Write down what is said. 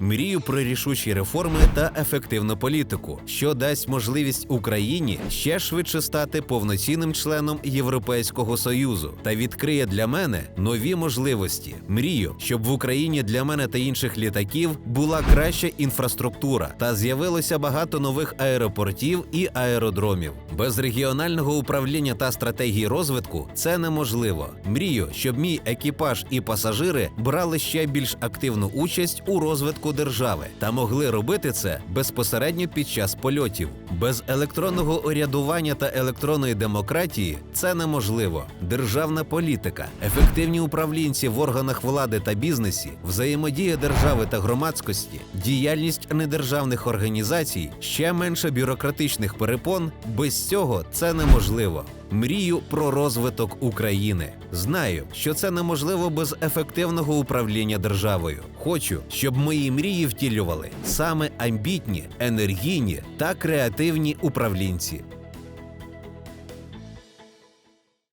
Мрію про рішучі реформи та ефективну політику, що дасть можливість Україні ще швидше стати повноцінним членом Європейського союзу та відкриє для мене нові можливості. Мрію, щоб в Україні для мене та інших літаків була краща інфраструктура та з'явилося багато нових аеропортів і аеродромів. Без регіонального управління та стратегії розвитку це неможливо. Мрію, щоб мій екіпаж і пасажири брали ще більш активну участь у розвитку держави та могли робити це безпосередньо під час польотів. Без електронного урядування та електронної демократії це неможливо. Державна політика, ефективні управлінці в органах влади та бізнесі, взаємодія держави та громадськості, діяльність недержавних організацій, ще менше бюрократичних перепон. Без цього це неможливо. Мрію про розвиток України. Знаю, що це неможливо без ефективного управління державою. Хочу, щоб мої мрії втілювали саме амбітні, енергійні та креативні управлінці.